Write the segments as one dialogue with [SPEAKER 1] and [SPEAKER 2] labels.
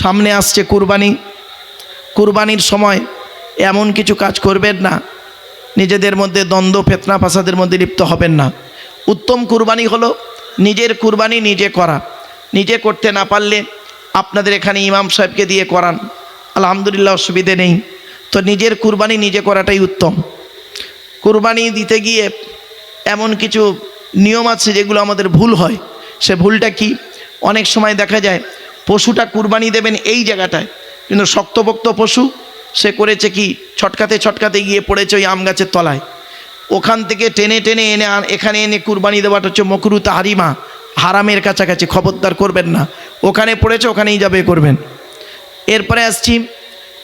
[SPEAKER 1] সামনে আসছে কুরবানি। কুরবানির সময় এমন কিছু কাজ করবেন না। নিজেদের মধ্যে দ্বন্দ্ব, ফেতনা, ফাসাদের মধ্যে লিপ্ত হবেন না। উত্তম কুরবানি হলো নিজের কুরবানি নিজে করা। নিজে করতে না পারলে আপনাদের এখানে ইমাম সাহেবকে দিয়ে করান। আলহামদুলিল্লাহ অসুবিধে নেই। তো নিজের কুরবানি নিজে করাটাই উত্তম। কুরবানি দিতে গিয়ে এমন কিছু নিয়ম আছে যেগুলো আমাদের ভুল হয়। সে ভুলটা কি? অনেক সময় দেখা যায় পশুটা কুরবানি দেবেন এই জায়গাটায়। কিন্তু শক্তপোক্ত পশু, সে করেছে কি? ছটকাতে ছটকাতে গিয়ে পড়েছে ওই আম গাছের তলায়। ওখান থেকে টেনে টেনে এনে এখানে এনে কুরবানি দেওয়াটা হচ্ছে মকরু তাহারিমা। হারামের কাছাকাছি খবরদার করবেন না। ওখানে পড়েছে, ওখানেই যাবে করবেন। এরপরে আসছি,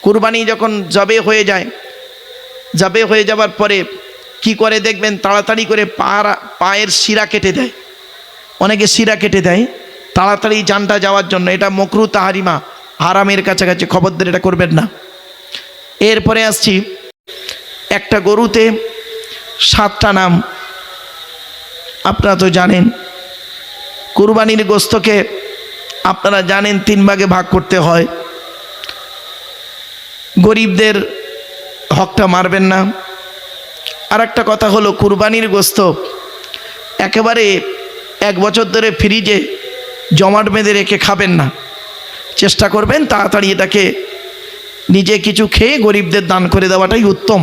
[SPEAKER 1] কুরবানি যখন যাবে হয়ে যায়, যাবে হয়ে যাবার পরে কি করে দেখবেন? তাড়াতাড়ি করে পা পায়ের শিরা কেটে দেয়। অনেকে শিরা কেটে দেয়। তাড়াতাড়ি জানটা যাওয়ার জন্য, এটা মকরু তাহারিমা, হারামের কাছাকাছি খবরদার, এটা করবেন না। এরপরে আসছি, একটা গরুতে সাতটা নাম। আপনারা তো জানেন, কুরবানির গোস্তকে আপনারা জানেন তিন ভাগে ভাগ করতে হয়। গরিবদের হকটা মারবেন না। আর একটা কথা হলো, কুরবানির গোস্ত একেবারে এক বছর ধরে ফ্রিজে জমাট বেঁধে রেখে খাবেন না। চেষ্টা করবেন তাড়াতাড়ি এটাকে নিজে কিছু খেয়ে গরিবদের দান করে দেওয়াটাই উত্তম।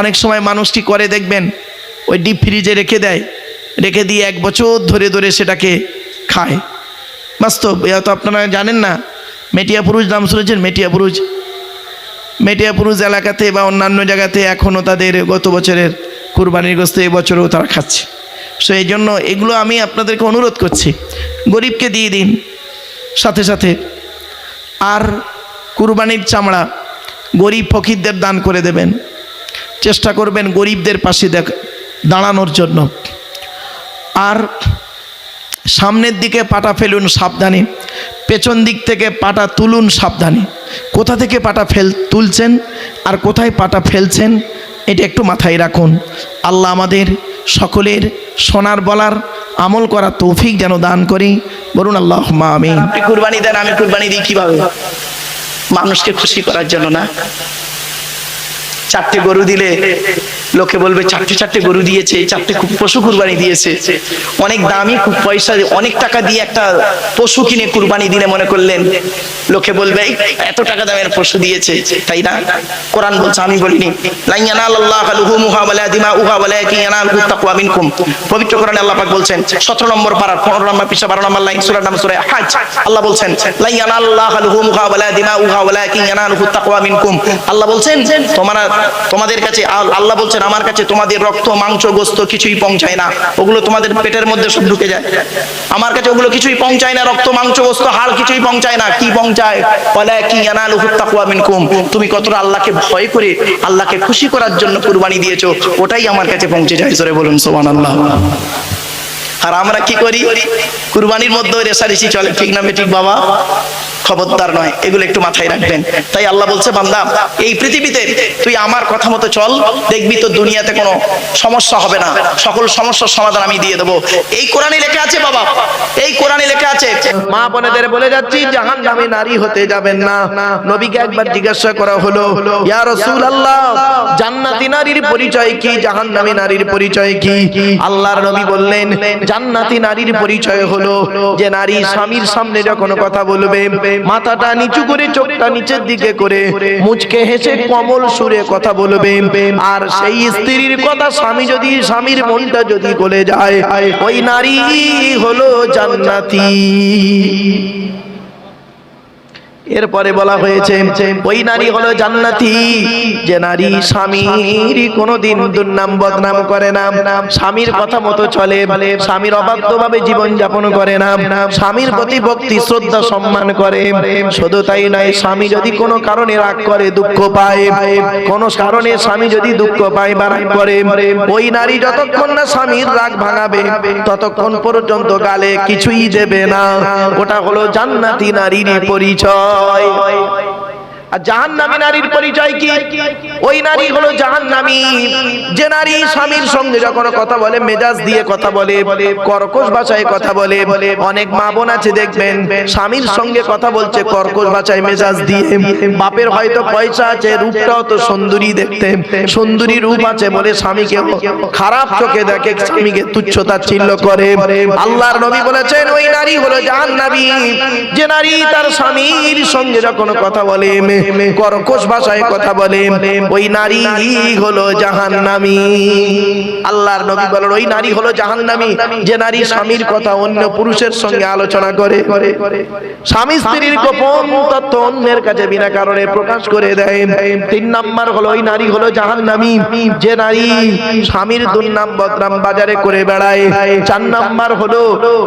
[SPEAKER 1] অনেক সময় মানুষটি করে দেখবেন, ওই ডিপ ফ্রিজে রেখে দেয়, রেখে দিয়ে এক বছর ধরে ধরে সেটাকে খায়। বাস্তব তো আপনারা জানেন না, মেটিয়া পুরুষ নাম শুনেছেন? মেটিয়া পুরুষ। মেটিয়া পুরুষ এলাকাতে বা অন্যান্য জায়গাতে এখনও তাদের গত বছরের কুরবানির গোস্ত এবছরও তারা খাচ্ছে। সো এই জন্য এগুলো আমি আপনাদেরকে অনুরোধ করছি। গরিবকে দিয়ে দিন। সাথে সাথে। আর কুরবানির চামড়া গরিব ফকিরদের দান করে দেবেন। চেষ্টা করবেন গরিবদের পাশে দাঁড়ানোর জন্য। আর সামনের দিকে পাটা ফেলুন সাবধানে। পেছন দিক থেকে পাটা তুলুন সাবধানে। কোথা থেকে পাটা ফেল, তুলছেন আর কোথায় পাটা ফেলছেন, এটা একটু মাথায় রাখুন। আল্লাহ আমাদের সকলের সোনার বলার আমল করা তৌফিক যেন দান করি। বলুন আল্লাহ আমি আপনি কুরবানি দেন, আমি কুরবানি দিই কীভাবে? মানুষকে খুশি করার জন্য না? চারটে গরু দিলে লোকে বলবে, চারটে চারটে গরু দিয়েছে চারটে পশু কুরবানি দিয়েছে। অনেক দামি, খুব পয়সা, অনেক টাকা দিয়ে একটা পশু কিনে কুরবানি দিলে মনে করলেন। লোকে বলবে এত টাকা দামের পশু দিয়েছে। তাই না? কোরআন বলছে, আমি বলিনি আল্লাহ বলছেন 17 নম্বর পারা 15 নম্বর পৃষ্ঠা 12 নম্বর লাইন, সূরা নাম, সূরা হাজ। আল্লাহ বলছেন লাই ইয়ানাল্লাহ লুহুমুহা ওয়ালা দিমাউহা ওয়ালাকিন ইয়ানালুহু তাকওয়া মিনকুম। আল্লাহ বলছেন, তোমরা, তোমাদের কাছে আল্লাহ বলছেন আমার কাছে তোমাদের রক্ত, মাংস, গোস্ত কিছুই পৌঁছায় না। ওগুলো তোমাদের পেটের মধ্যে সব ঢুকে যায়। আমার কাছে ওগুলো কিছুই পৌঁছায় না, রক্ত, মাংস, গোস্ত, হাড় কিছুই পৌঁছায় না। কি পৌঁছায়? বলে কি তুমি কতটা আল্লাহকে ভয় করে, আল্লাহকে খুশি করার জন্য কুরবানি দিয়েছ, ওটাই আমার কাছে পৌঁছে যায়। জোরে বলুন, সুবহানাল্লাহ। আর আমরা কি করি? কুরবানির মধ্যে রেশারেশি চলে। ঠিক না ঠিক বাবা? খবরদার নয়। এগুলো একটু মাথায় রাখবেন। তাই আল্লাহ বলছে, বান্দা, এই পৃথিবীতে তুই আমার কথা মতো চল। দেখবি তো দুনিয়াতে কোনো সমস্যা হবে না। সকল সমস্যার সমাধান আমি দিয়ে দেবো। এই কোরআনে লেখা আছে বাবা। এই কোরআনে লেখা আছে, মা বোনেদের বলে যাচ্ছি জাহান নামে নারী হতে যাবেন না। নবীকে একবার জিজ্ঞাসা করা হলো, ইয়া রাসূলুল্লাহ, জান্নাতি নারীর পরিচয় কি? জাহান্নামী নারীর পরিচয় কি? আল্লাহর নবী বললেন জান্নাতি নারীর পরিচয় হলো যে নারী স্বামীর সামনে যখন কথা বলবে, মাথাটা নিচু করে, চোখটা নিচের দিকে করে, মুচকে হেসে কমল সুরে কথা বলবে। আর সেই স্ত্রীর কথা স্বামী যদি, স্বামীর মনটা যদি গলে যায়, ওই নারী হলো জান্নাতি। এরপরে বলা হয়েছে, ওই নারী হলো জান্নাতি, যে নারী স্বামীর কোনোদিন দুর্নাম, বদনাম করে না। স্বামীর কথা মতো চলে, স্বামীর অবাধ্য ভাবে জীবন যাপন করে না। স্বামীর প্রতি ভক্তি, শ্রদ্ধা, সম্মান করে। শুধু তাই নয়, স্বামী যদি কোনো কারণে রাগ করে, দুঃখ পায়, কোনো কারণে স্বামী যদি দুঃখ পায় বা রাগ করে, ওই নারী যতক্ষণ না স্বামীর রাগ ভাঙাবে, ততক্ষণ পর্যন্ত গালে কিছুই দেবে না। ওটা হলো জান্নাতি নারীর পরিচয়।
[SPEAKER 2] হয়। আর নারীর পরিচয় কি? ওই যে নারী স্বামীর সঙ্গে যখন কথা বলে, মেজাজ দিয়ে কথা বলে, কর্কশ ভাষায় কথা বলে, অনেক মা বোন আছে দেখবেন, স্বামীর সঙ্গে কথা বলছে, কর্কশ ভাষায় মেজাজ দিয়ে। বাপের হয়তো পয়সা আছে, রূপটাও তো সুন্দরী দেখতে। সুন্দরী রূপ আছে বলে স্বামীকে খারাপ চোখে দেখে, স্বামীকে তুচ্ছতা চিল্ল করে। আল্লাহর নবী বলেছেন, ওই নারী হলো জাহান্নামী। যে নারী তার স্বামীর সঙ্গে যখন কথা বলে কর্কশ ভাষায় কথা বলে ওই নারী হলো জাহান্নামী। আল্লাহর নবী বলেন, ওই নারী হলো জাহান্নামী। যে নারী স্বামীর কথা অন্য পুরুষের সঙ্গে আলোচনা করে, স্বামী স্ত্রীর গোপন তথ্য অন্যের কাছে বিনা কারণে প্রকাশ করে দেয়। তিন নাম্বার হলো, ওই নারী হলো জাহান্নামী। যে নারী স্বামীর দুর্নাম বদনাম বাজারে করে বেড়ায়। চার নাম্বার হলো,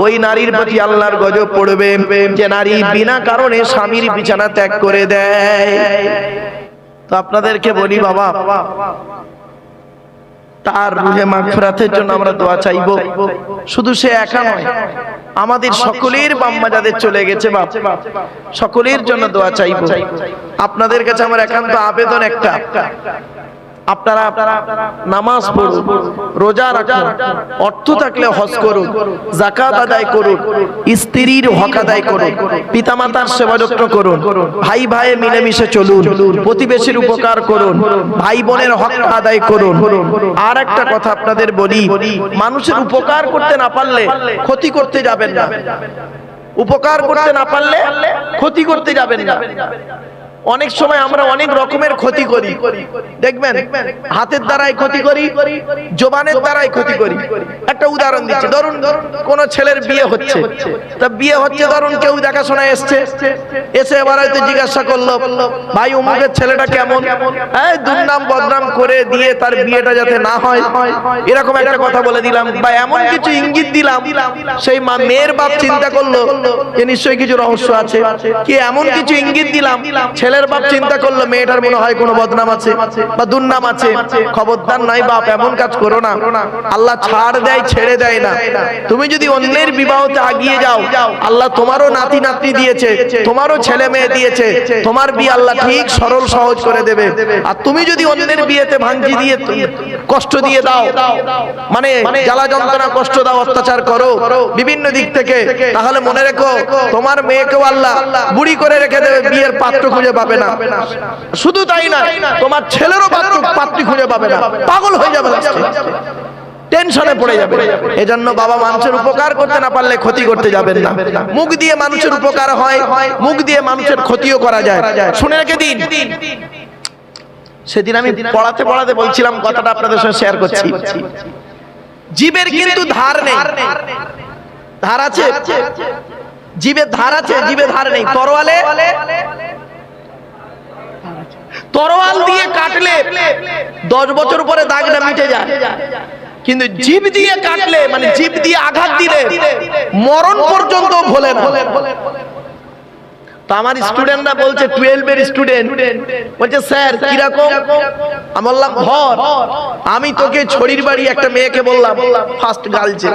[SPEAKER 2] ওই নারীর প্রতি আল্লাহর গজব পড়বে। যে নারী বিনা কারণে স্বামীর বিছানা ত্যাগ করে দেয়। তো আপনাদেরকে বলি বাবা, তার রুহে মাগফিরাতের জন্য আমরা দোয়া চাইব। শুধু সে একা নয়, আমাদের সকলের বাম্মা যাদের চলে গেছে বাপ। সকলের জন্য দোয়া চাইব। আপনাদের কাছে আমার একান্ত আবেদন একটা। আপনারা নামাজ পড়ুন, রোজা রাখুন, অর্থ থাকলে হজ করুন জাকাত আদায় করুন, স্ত্রীর হক আদায় করুন, পিতামাতার সেবা যত্ন করুন, ভাই ভাই মিলেমিশে চলুন, প্রতিবেশীর উপকার করুন, ভাই বোনের হক আদায় করুন। আর একটা কথা আপনাদের বলি, মানুষের উপকার করতে না পারলে ক্ষতি করতে যাবেন না। উপকার করতে না পারলে ক্ষতি করতে যাবেন না। অনেক সময় আমরা অনেক রকমের ক্ষতি করি। দেখবেন, হাতের দ্বারাই ক্ষতি করি, জোবানের দ্বারাই ক্ষতি করি। একটা উদাহরণ দিচ্ছি। ধরুন, কোন ছেলের বিয়ে হচ্ছে। তা বিয়ে হচ্ছে, ধরুন, কেউ দেখাশোনা এসছে। এসে এবার হয়তো জিজ্ঞাসা করল, ভাই, অমুকের ছেলেটা কেমন? হ্যাঁ দুর্নাম বদনাম করে দিয়ে তার বিয়েটা যাতে না হয়। এরকম একটা কথা বলে দিলাম। বা এমন কিছু ইঙ্গিত দিলাম, সেই মা মেয়ের বাপ চিন্তা করল যে নিশ্চয়ই কিছু রহস্য আছে। কি এমন কিছু ইঙ্গিত দিলাম? ছেলের বাপ চিন্তা করল মেয়েটার মনে হয় কোনো বদনাম আছে বা দুর্নাম আছে। খবরদার নাই বাপ এমন কাজ করো না। আল্লাহ ছাড় দেয় ছেড়ে দেয় না। তুমি যদি অন্যের বিবাহতে আগিয়ে যাও আল্লাহ তোমারও নাতি নাতনি দিয়েছে তোমারও ছেলে মেয়ে দিয়েছে। তোমার বিয়ে আল্লাহ ঠিক সরল সহজ করে দেবে। আর তুমি যদি অন্যের বিয়েতে ভাঙচি দিয়ে কষ্ট দিয়ে দাও। মানে জ্বালা যন্ত্রণা কষ্ট দাও অত্যাচার করো। বিভিন্ন দিক থেকে। তাহলে মনে রেখো তোমার মেয়েকেও আল্লাহ বুড়ি করে রেখে দেবে। বিয়ের পাত্র খুঁজে পাবে না। শুধু তাই না তোমার ছেলেরও পাত্র পাত্রী খুঁজে পাবে না। পাগল হয়ে যাবে টেনশনে পড়ে যাবে। এজন্য বাবা মানুষের উপকার করতে না পারলে ক্ষতি করতে যাবেন না। মুখ দিয়ে মানুষের উপকার হয় মুখ দিয়ে মানুষের ক্ষতিও করা যায়। শুনে রেখে দিন। সেদিন আমি পড়াতে পড়াতে বলছিলাম কথাটা আপনাদের সঙ্গে শেয়ার করছি। জীবের কিন্তু ধার নেই। ধার আছে? জীবের ধার আছে জীবে ধার নেই। তরোয়ালে তরোয়াল দিয়ে কাটলে দশ বছর পরে দাগটা মিটে যায়। কিন্তু জীব দিয়ে কাটলে মানে জীব দিয়ে আঘাত দিলে মরণ পর্যন্ত ভোলে না। তো আমার স্টুডেন্টরা বলছে টুয়েলভ এর স্টুডেন্ট, বলছে, স্যার, কীরকম? আমি বললাম, ধর, আমি তোকে ছড়ির বাড়ি একটা মেয়েকে বললাম ফার্স্ট গার্লছে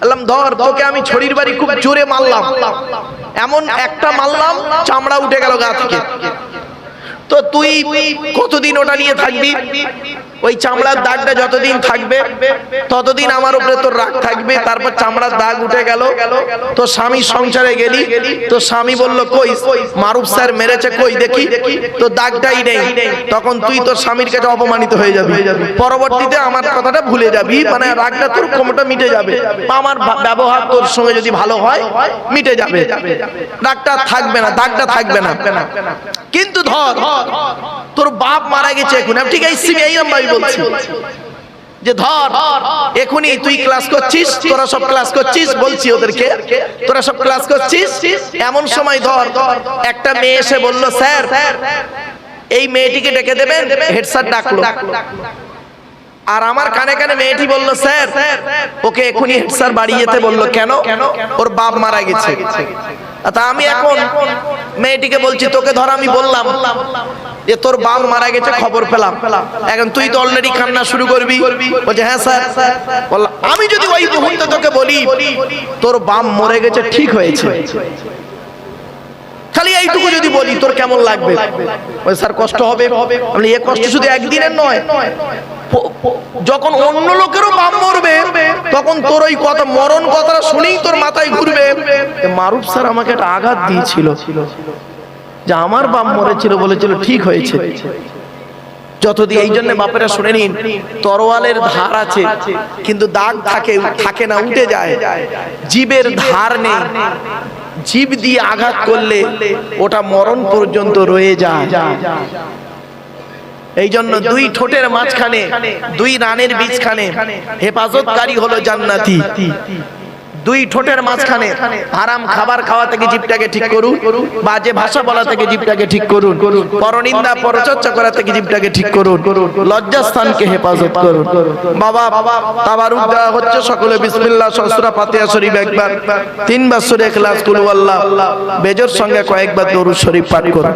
[SPEAKER 2] বললাম, ধর, তোকে আমি ছড়ির বাড়ি খুব জোরে মারলাম। এমন একটা মারলাম, চামড়া উঠে গেল গা থেকে। তো তুই কতদিন ওটা নিয়ে থাকবি? ওই চামড়ার দাগটা যতদিন থাকবে ততদিন আমার উপরে তোর রাগ থাকবে তারপর চামড়ার দাগ উঠে গেল। তো স্বামী সংসারে গেলি তো স্বামী বলল কই মারুফ স্যার মেরেছে কই দেখি? তো দাগটাই নেই। তখন তুই তোর স্বামীর কাছে অপমানিত হয়ে যাবি। পরবর্তীতে আমার কথাটা ভুলে যাবি মানে রাগটা তোর কমটা মিটে যাবে। আমার ব্যবহার তোর সঙ্গে যদি ভালো হয় মিটে যাবে। রাগটা থাকবে না দাগটা থাকবে না কিন্তু ধর তোর বাপ মারা গেছে এখন ঠিক এই সিমি এই আমি বলছি। যে ধর, এখনই তুই ক্লাস করছিস, তোরা সব ক্লাস করছিস, বলছি ওদেরকে, তোরা সব ক্লাস করছিস, এমন সময় ধর, একটা মেয়ে এসে বলল, স্যার, এই মেয়েটিকে ডেকে দেবেন? হেড স্যার ডাকলো। আর আমার কানে কানে মেয়েটি বলল, স্যার, ওকে এখনই হেড স্যার বাড়ি যেতে বলল, কেন? ওর বাপ মারা গেছে। তা আমি এখন মেয়েটিকে বলছি, তোকে ধর, আমি বললাম যে তোর বাপ মারা গেছে, খবর পেলাম। এখন তুই তো অলরেডি কান্না শুরু করবি। বলছে হ্যাঁ স্যার। বললাম, আমি যদি ওই মুহূর্তে তোকে বলি, তোর বাপ মরে গেছে, ঠিক হয়েছে। খালি এইটুকু যদি বলি, তোর কেমন লাগবে? স্যার, কষ্ট হবে। এ কষ্ট শুধু একদিনের নয়। যখন অন্য লোকেরও বাপ মরবে, তখন তোর ওই কথা, মরণ কথাটা শুনেই তোর মাথায় ঘুরবে। মারুফ স্যার আমাকে একটা আঘাত দিয়েছিল, যে আমার বাপ মরেছিল বলেছিল, ঠিক হয়েছে। যতদিন এই জন্য বাপেরা শুনে নিন, তরোয়ালের ধার আছে, কিন্তু দাগ থাকে থাকে না, উঠে যায়। জীবের ধার নেই। জীব দিয়ে আঘাত করলে ওটা মরণ পর্যন্ত রয়ে যায়। এই জন্য দুই ঠোঁটের মাঝখানে, দুই রানের বীজখানে হেফাজতকারী হলো জান্নাতি। দুই ঠোঁটের মাঝখানে হারাম খাবার খাওয়া থেকে জীবটাকে ঠিক করুন বাজে ভাষা বলা থেকে জীবটাকে ঠিক করুন পরনিন্দা পরচর্চা করা থেকে জীবটাকে ঠিক করুন লজ্জাস্থানকে হেফাজত করুন। বাবা তাবারুক দেওয়া হচ্ছে সকলে বিসমিল্লাহ সসরা ফাতিহা শরীফ একবার তিনবার সূরা ইখলাস কুল আল্লাহ বেজর সঙ্গে কয়েকবার দরুদ শরীফ পাঠ করুন।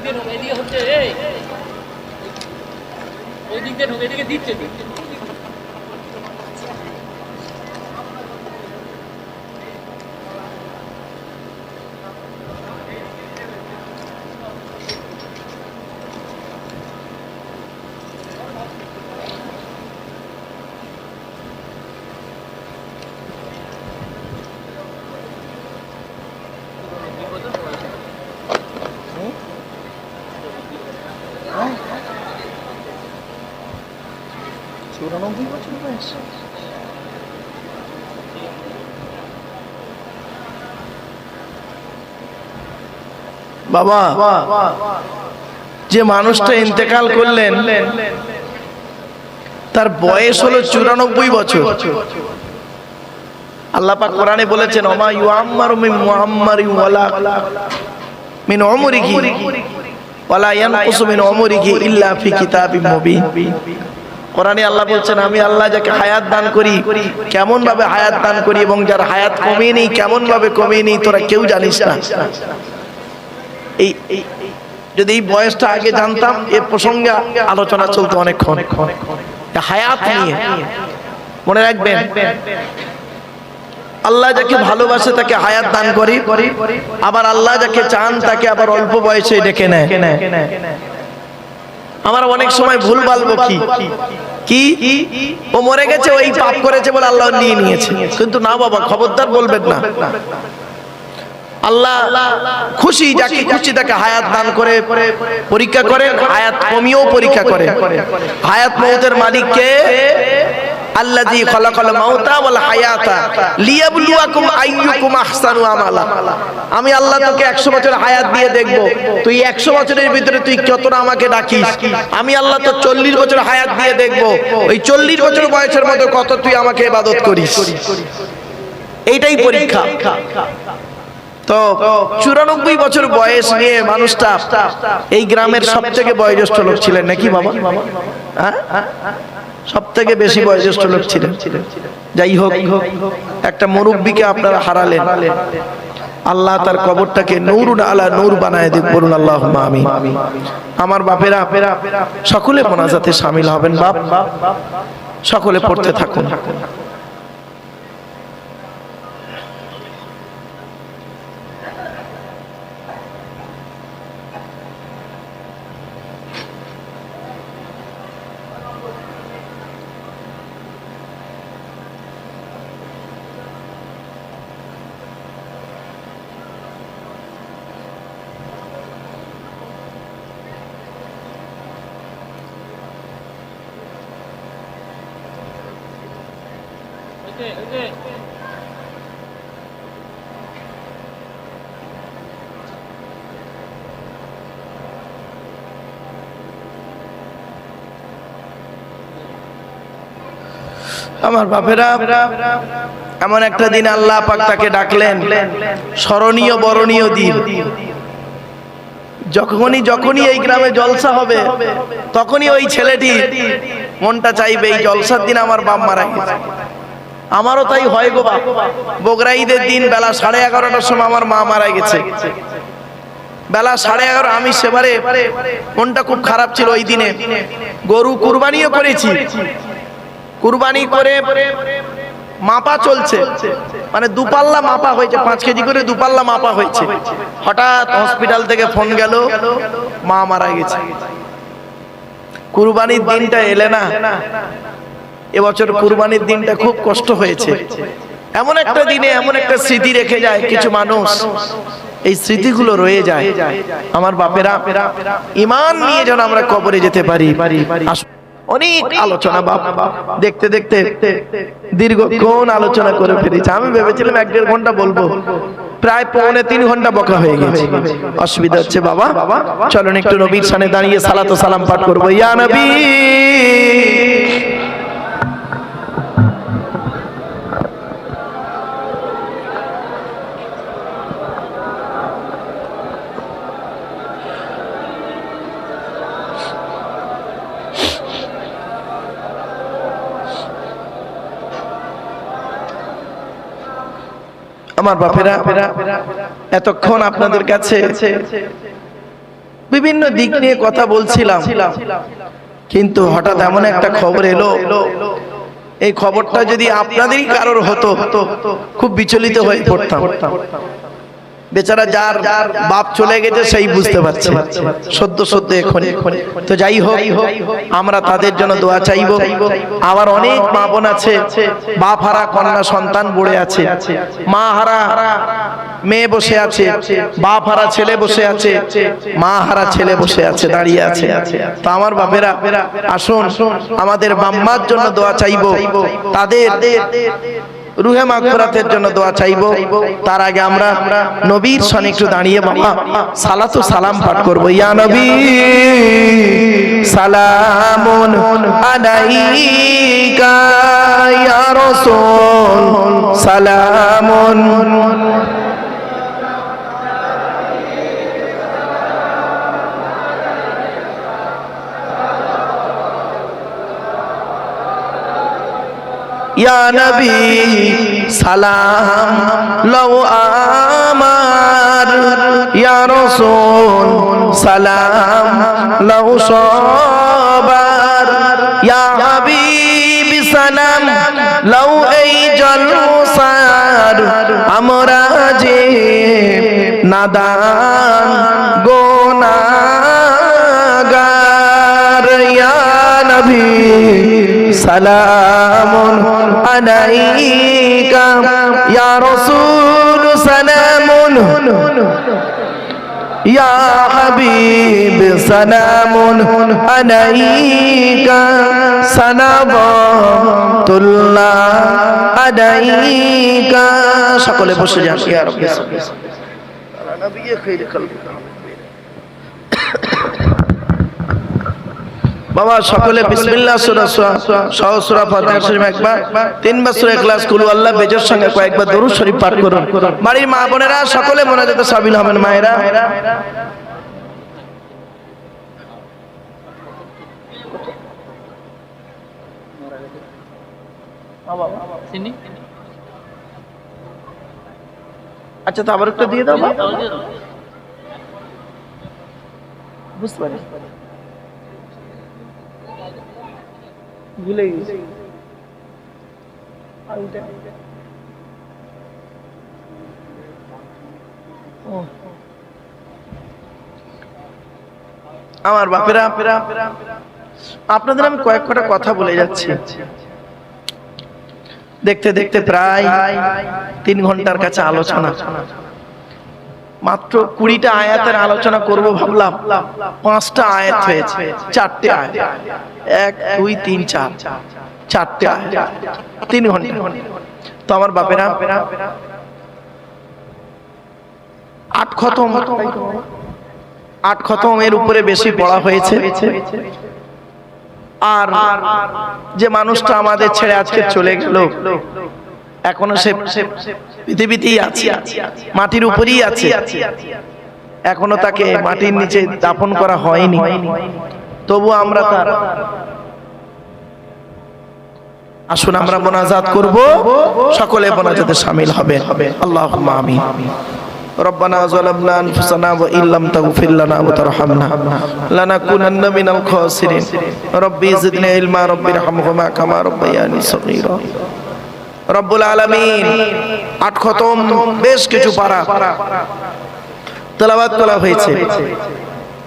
[SPEAKER 3] দিক দিয়ে ঢোকে এদিকে হচ্ছে এই। ওই দিক দিয়ে ঢোকে এদিকে দিচ্ছে। দিচ্ছে
[SPEAKER 2] চুরানব্বই বছর বয়স বাবা, যে মানুষটা ইন্তেকাল করলেন, তার বয়স হলো চুরানব্বই বছর। আল্লাহ পাক কোরআনে বলেছেন, ওমা ইউআম্মারু মিন মুআম্মারি ওয়ালা মিন উমরিহি, ওয়ালা ইয়ানকুসু মিন উমরিহি ইল্লা ফি কিতাবিম মুবিন। কোরআনে আল্লাহ বলছেন, আমি আল্লাহ যাকে হায়াত দান করি কেমন ভাবে হায়াত দান করি এবং যার হায়াত কমিয়ে নেই কেমন ভাবে কমিয়ে তোরা কেউ জানিস না। এই যদি এই বয়সটা আগে জানতাম এ প্রসঙ্গে আলোচনা চলতো অনেকক্ষণ। হায়াত নিয়ে। মনে রাখবেন আল্লাহ যাকে ভালোবাসে তাকে হায়াত দান করি। আবার আল্লাহ যাকে চান তাকে আবার অল্প বয়সে ডেকে নেয়। আমার অনেক সময় ভুল বলব কি? কি? ও মরে গেছে ওই পাপ করেছে বলে আল্লাহ নিয়ে নিয়েছে। কিন্তু না বাবা খবরদার বলবেন না। আল্লাহ খুশি যাকে খুশি তাকে হায়াত দান করে পরীক্ষা করে হায়াত কমিয়েও পরীক্ষা করে। হায়াত মৌতের মালিককে আল্লাযী খালাকাল মাউতা ওয়াল হায়াতা লিয়াবলুয়াকুম আইয়ুকুম আহসানু আমালা। আমি আল্লাহ তোকে 100 বছর হায়াত দিয়ে দেখব। তুই 100 বছরের ভিতরে তুই কতটা আমাকে ডাকিস? আমি আল্লাহ তো 40 বছর হায়াত দিয়ে দেখব। ওই 40 বছর বয়সের মধ্যে কত তুই আমাকে ইবাদত করিস? এইটাই পরীক্ষা। তো চুরানব্বই বছর বয়স নিয়ে মানুষটা এই গ্রামের সব থেকে বয়োজ্যেষ্ঠ লোক ছিলেন নাকি বাবা? হ্যাঁ? সব থেকে বেশি বয়োজ্যেষ্ঠ লোক ছিলেন। যাই হোক, একটা মুরব্বীকে আপনারা হারালেন। আল্লাহ তার কবরটাকে নূরুন আলা নূর বানায় দিক বলুন আল্লাহ আমি আমার বাপেরা, সকলে মোনাজাতে সামিল হবেন বাপ। সকলে পড়তে থাকুন। আমার বাপেরা, এমন একটা দিন আল্লাহ পাক তাকে ডাকলেন, স্মরণীয়, বরণীয় দিন। যখনই যখনই এই গ্রামে জলসা হবে, তখনই ওই ছেলেটি মনটা চাইবে, এই জলসার দিন আমার বাপ মারা গেছে। আমারও তাই হয় গো বাপ। বগরা ঈদের দিন বেলা সাড়ে এগারোটার সময় আমার মা মারা গেছে। বেলা সাড়ে এগারো, আমি সেবারে মনটা খুব খারাপ ছিল ওই দিনে। গরু কুরবানিও করেছি। কুরবানি করে মাপা চলছে। মানে দুপাল্লা মাপা হয়েছে, পাঁচ কেজি করে দুপাল্লা মাপা হয়েছে। হঠাৎ হসপিটাল থেকে ফোন গেল, মা মারা গেছে। কুরবানির দিনটা এলে না। এবছর কুরবানির দিনটা খুব কষ্ট হয়েছে। এমন একটা দিনে এমন একটা স্মৃতি রেখে যায় কিছু মানুষ। এই স্মৃতিগুলো রয়ে যায়। আমার বাপেরা, ইমান নিয়ে যেন আমরা কবরে যেতে পারি। অনেক আলোচনা বাপ দেখতে দেখতে দীর্ঘক্ষণ আলোচনা করে ফেলেছি আমি ভেবেছিলাম এক দেড় ঘণ্টা বলব। প্রায় পৌনে তিন ঘণ্টা বকা হয়ে গেছে। অসুবিধা হচ্ছে বাবা। বাবা। চলুন একটু নবীর সামনে দাঁড়িয়ে সালাতো সালাম পাঠ করব। ইয়া নবী! আমার বাপেরা, এতক্ষণ আপনাদের কাছে বিভিন্ন দিক নিয়ে কথা বলছিলাম। কিন্তু হঠাৎ এমন একটা খবর এলো। এই খবরটা যদি আপনাদেরই কারোর হতো, খুব বিচলিত হয়ে পড়তাম। বেচারা যার যার বাপ চলে গেছে, সেই বুঝতে পারছে। সদ্য সদ্য এখন তো যাই হোক, আমরা তাদের জন্য দোয়া চাইব। আবার অনেক মা বোন আছে, বাপ হারা, কন্যা, সন্তান বড়ে আছে। মা হারা, মেয়ে বসে আছে, বাপ হারা, ছেলে বসে আছে, মা হারা, ছেলে বসে আছে, দাঁড়িয়ে আছে। তো আমার বাপেরা, আসুন, আমাদের বাম্মার জন্য দোয়া চাইব। তাদের রুহে মাগফিরাতের জন্য দোয়া চাইব। তার আগে আমরা নবীর সনে একটু দাঁড়িয়ে বাবা, সালাতু সালাম পাঠ করব। ইয়া নবী, সালামুন আলাইকা ইয়া রাসূল, সালামুন ইয়া নবী, সালাম লও আমার। ইয়া রাসূল, সালাম লও সবার। ইয়া হাবিব, সালাম লও এই জলসার। আমরা যে নাদান গোনাগার। ইয়া নবী সালাম আলাইকা। ইয়া রাসূল, সালামুন। ইয়া হাবিব, সালামুন আলাইকা। সালাওয়াতুল্লাহ আলাইকা। সকলে বসে যান, ইয়া রাব্বি নবী খাইর কলব বাবা, সকলে বিসমিল্লাহ সহ ফাতিহা শরীফ একবার তিনবার সূরা ইখলাস কুল আল্লাহ বেজর সঙ্গে কয়েকবার দরুদ শরীফ পাঠ করুন। বাড়ির মা বোনেরা, সকলে সাবিল হবেন মায়েরা? আচ্ছা তো আবার একটা দিয়ে দাও বুঝতে পারি ভুলে গেছি। আমার বাপেরা, আপনাদের আমি কয়েক কটা কথা বলে যাচ্ছি। দেখতে দেখতে প্রায় তিন ঘণ্টার কাছে আলোচনা। মাত্র কুড়িটা আয়াতের আলোচনা করব ভাবলাম। পাঁচটা আয়াত হয়েছে, চারটে আয়াত। এক, দুই, তিন, চার। চারটে আয়াত। তিন ঘণ্টা। তো আমার বাপেরা, আট খতম। আট খতম এর উপরে বেশি পড়া হয়েছে। আর যে মানুষটা আমাদের ছেড়ে আজকে চলে গেল এখনো সে পৃথিবীতেই আছে মাটির উপরেই আছে এখনো তাকে মাটির নিচে দাপন করা হয়নি তবু আমরা তার আসুন আমরা মোনাজাত করব সকলে মোনাজাতে শামিল হবে আল্লাহ আমিন ربنا ظلمنا انفسنا وان لم تغفر لنا وترحمنا لنكونن من الخاسرين ربي زدنا علما ربي ارحمهما كما ربياني صغيرا রব্বুল আলমিন আট খতম বেশ কিছু পারা। তেলাবাদ করা হয়েছে।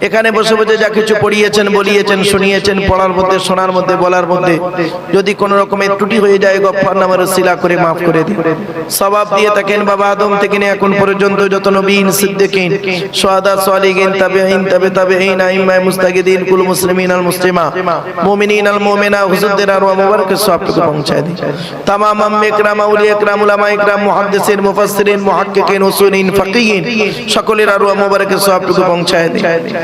[SPEAKER 2] এখানে বসে বসে যা কিছু পড়িয়েছেন বলিয়েছেন শুনিয়েছেন পড়ার মধ্যে শোনার মধ্যে বলার মধ্যে যদি কোনো রকমের ত্রুটি হয়ে যায় গফফার নামের সিলা করে মাফ করে দিন। সবাব দিয়ে থাকেন বাবা আদম থেকে নিয়ে এখন পর্যন্ত যত নবীন সিদ্দিকিন সোহাদা সালিহিন তাবেঈন তাবে তাবেঈন আইম্মায়ে মুস্তাগিদিন কুল মুসলিমিন আল মুসলিমা মুমিনিন আল মুমিনা হুজুরদের আর মুবারকের সবটুকু পৌঁছায় দিন। তামাম আম্মে ইকরাম আউলিয়া ইকরাম উলামা ইকরাম মুহাদ্দিসিন মুফাসসিরিন মুহাক্কিকিন উসুলিন ফাকিহিন সকলের আর মুবারকের সবটুকু পৌঁছায় দিন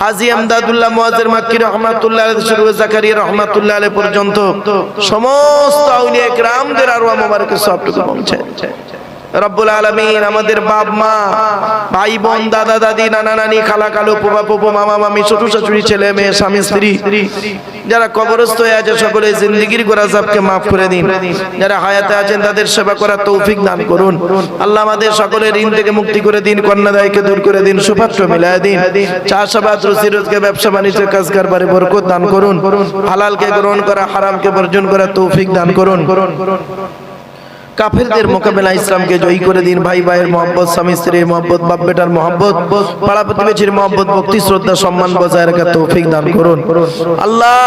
[SPEAKER 2] হাজি আমদাদুল্লাহ পর্যন্ত সমস্ত আউলিয়া গ্রামদের আরওয়া সবটুকু রব্বুল আলামিন, আমাদের বাপ মা, ভাই বোন, দাদা, দাদি, নানা, নানি, খালা, কালো পোপা পোপো মামা, মামি শ্বশুর শাশুড়ি, ছেলে, মেয়ে, স্বামী, স্ত্রী, যারা কবরস্থ হয়ে আছে, সকলে জিন্দগির গোরাজাবকে মাফ করে দিন। যারা হায়াতে আছেন, তাদের সেবা করার তৌফিক দান করুন। আল্লাহ আমাদের সকলের ঋণ থেকে মুক্তি করে দিন, কন্যাদায়কে দূর করে দিন, সুপাত্র মিলায় দিন। চাষাবাদ রুচি রোজকে ব্যবসা, বাণিজ্য কাজ কারবারে বরকত দান করুন। হালালকে গ্রহণ করা, হারামকে বর্জন করা তৌফিক দান করুন। কাফেরদের মোকাবেলা ইসলামকে জয়ী করে দিন ভাই ভাইয়ের মোহাম্মদ স্বামী স্ত্রীর মোহাম্মদ বাপ বেটার মোহাম্মদ পাড়া প্রতিবেশীর মোহাম্মদ ভক্তি শ্রদ্ধা সম্মান বজায় রাখার তৌফিক দান করুন। আল্লাহ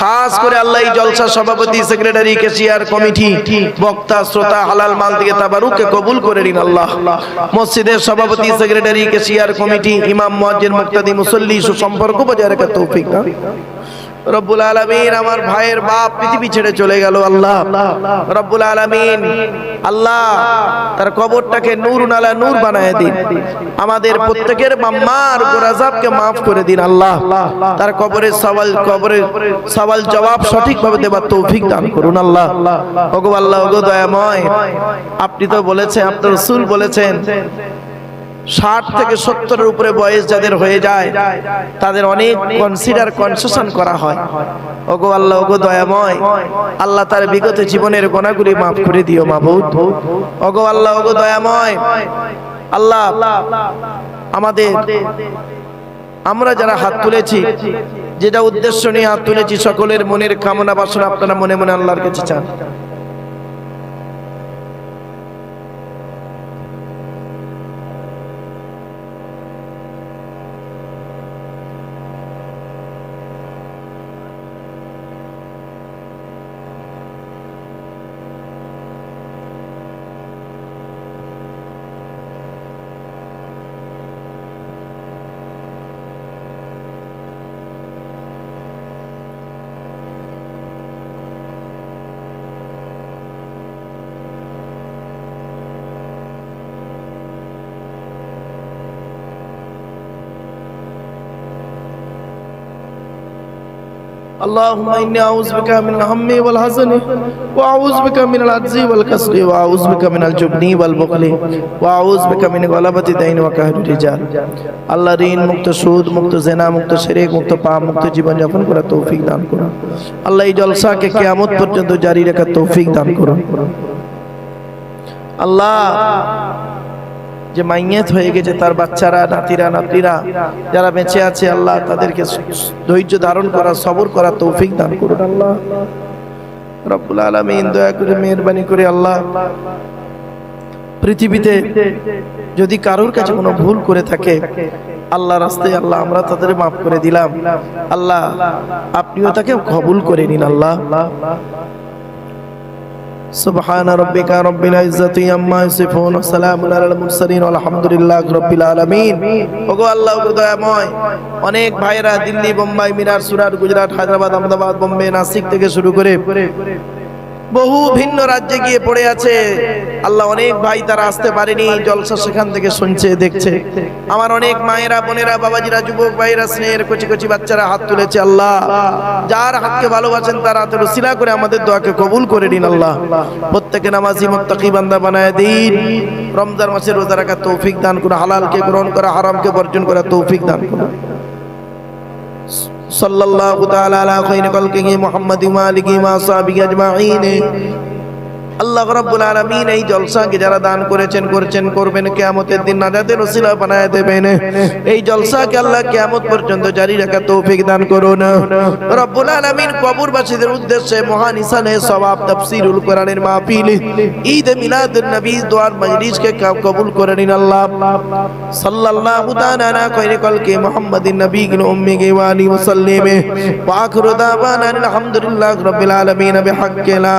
[SPEAKER 2] খাস করে আল্লাহ জলসা সভাপতি সেক্রেটারি কেশিয়ার কমিটি বক্তা শ্রোতা হালাল মাল থেকে তাবারুককে কবুল করে নিন আল্লাহ। মসজিদের সভাপতি সেক্রেটারি কেশিয়ার কমিটি ইমাম মুয়াজ্জিন মুক্তাদি মুসল্লি সুসম্পর্ক বজায় রাখার তৌফিক দান। রব্বুল আলামিন আমার ভাইয়ের বাপ পৃথিবী ছেড়ে চলে গেল আল্লাহ। রব্বুল আলামিন আল্লাহ তার কবরটাকে নূর নালা নূর বানায় দিন। আমাদের প্রত্যেকের মাম্মার গোরাজাবকে মাফ করে দিন আল্লাহ। তার কবরের সওয়াল কবরের সওয়াল জবাব সঠিকভাবে দেবার তৌফিক দান করুন আল্লাহ। ওগো আল্লাহ। ওগো দয়াময়। আপনি তো বলেছেন আপনার রাসূল বলেছেন। ষাট থেকে সত্তরের উপরে বয়স যাদের হয়ে যায়, তাদের অনেক কনসিডার কনসেশন করা হয়। ওগো আল্লাহ, ওগো দয়াময়, আল্লাহ তার বিগত জীবনের গোনাগুলি মাফ করে দিও মাবুদ। ওগো আল্লাহ, ওগো দয়াময়, আল্লাহ, আমাদের, আমরা যারা হাত তুলেছি, যেটা উদ্দেশ্য নিয়ে হাত তুলেছি, সকলের মনের কামনা বাসনা আপনারা মনে মনে আল্লাহর কাছে চান। اللهم إني أعوذ بك من الهم والحزن وأعوذ بك من العجز والكسل وأعوذ بك من الجبن والبخل وأعوذ بك من غلبة الدين وقهر الرجال আল্লাহ ঋণ মুক্ত সুদ মুক্ত জেনা মুক্ত শিরক মুক্ত পাপ মুক্ত জীবন যাপন করার তৌফিক দান করুন আল্লাহ এই জলসাকে কিয়ামত পর্যন্ত জারি রাখার তৌফিক দান করুন আল্লাহ যে মাইয়াত হয়ে গেছে তার বাচ্চারা, নাতিরা নাতিরা যারা বেঁচে আছে, আল্লাহ তাদেরকে ধৈর্য ধারণ করা, সবর করা তৌফিক দান করুন আল্লাহ। রব্বুল আলামিন দয়া করে মেহেরবানি করে আল্লাহ। পৃথিবীতে যদি কারোর কাছে কোনো ভুল করে থাকে আল্লাহ রাস্তায় আল্লাহ আমরা তাদের মাফ করে দিলাম। আল্লাহ, আপনিও তাকে কবুল করে নিন আল্লাহ। سبحان ربك رب العزة عما يصفون وسلام على المرسلين والحمد لله رب العالمين ওগো আল্লাহ ওগো দয়াময় অনেক ভাইরা দিল্লি বোম্বাই মিরার সুরাট গুজরাট হায়দ্রাবাদ আহমেদাবাদ বোম্বে নাসিক থেকে শুরু করে বহু ভিন্ন রাজ্যে গিয়ে পড়ে আছে। আল্লাহ অনেক ভাই তারা আসতে পারেনি, জলসা সেখান থেকে শুনছে, দেখছে। আমার অনেক মায়েরা, বোনেরা, বাবাজিরা, যুবক ভাইরা স্নেহের কচি কচি বাচ্চারা হাত তুলেছে, আল্লাহ। যার হাতকে ভালোবাসেন তার হাতে রসিলা করে আমাদের দোয়াকে কবুল করে নিন, আল্লাহ। প্রত্যেকে নামাজি মুত্তাকি বান্দা বানায় দিন। রমজান মাসে রোজা রাখার তৌফিক দান করে হালালকে গ্রহণ করা, হারামকে বর্জন করা তৌফিক দান করুন সাল্লাল্লাহু তাআলা আলা খাইরি খালকিহি মুহাম্মাদি ওয়া আলিহি ওয়া আসহাবিহি আজমাইন আল্লাহ রাব্বুল আলামিন এই জলসাকে যারা দান করেছেন, করছেন, করবেন, কিয়ামতের দিন নাজাতের ওসিলা বানায় দেবেন। এই জলসাকে আল্লাহ কিয়ামত পর্যন্ত জারি রাখার তৌফিক দান করুন। রব্বুল আলামিন কবরবাসীদের উদ্দেশ্যে মহান ইসানে সওয়াব তাফসীরুল কোরআনের মাহফিল। ঈদ মিলাদুন নবী দোয়ার মজলিসকে কবুল করে নিন আল্লাহ। সাল্লাল্লাহু তাআলা আলা খাইরি খালকি মুহাম্মাদিন নবিয়িল উম্মি ওয়া আলিহি ওয়া আখিরু দাওয়ানা আলহামদুলিল্লাহি রাব্বিল আলামিন। বিহাক্কি লা